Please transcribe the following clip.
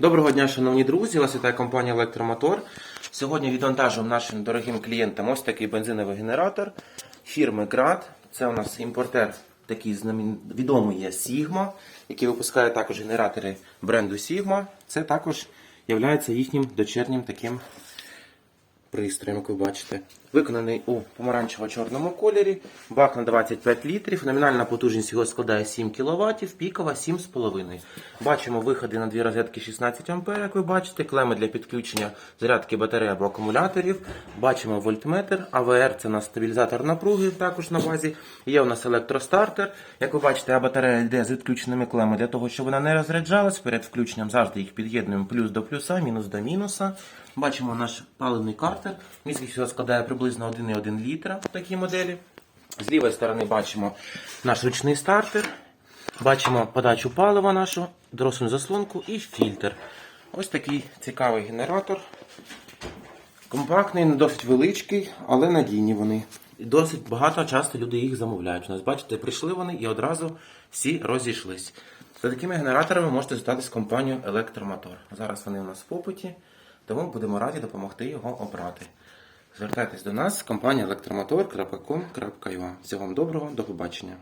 Доброго дня, шановні друзі! Вас вітає компанія Електромотор. Сьогодні відвантажуємо нашим дорогим клієнтам ось такий бензиновий генератор фірми ГРАД. Це у нас імпортер такий відомий є Sigma, який випускає також генератори бренду Sigma. Це також є їхнім дочернім таким пристроєм, як ви бачите. Виконаний у помаранчево-чорному кольорі, бак на 25 літрів, номінальна потужність його складає 7 кВт, пікова 7,5. Бачимо виходи на дві розетки 16 А, як ви бачите, клеми для підключення зарядки батареї або акумуляторів. Бачимо вольтметр, АВР це у нас стабілізатор напруги також на базі. Є у нас електростартер. Як ви бачите, батарея йде з відключеними клеми для того, щоб вона не розряджалась. Перед включенням завжди їх під'єднуємо плюс до плюса, мінус до мінуса. Бачимо наш паливний картер. Міськість його складає приблизно 1,1 літра в такій моделі. З лівої сторони бачимо наш ручний стартер. Бачимо подачу палива нашу, дорослу заслонку і фільтр. Ось такий цікавий генератор. Компактний, не досить величкий, але надійні вони. І досить багато часто люди їх замовляють. У нас, бачите, прийшли вони і одразу всі розійшлись. За такими генераторами можете звертатися з компанією Електромотор. Зараз вони у нас в попиті, тому будемо раді допомогти його обрати. Звертайтесь до нас, компанія електромотор.com.ua. Всього вам доброго, до побачення.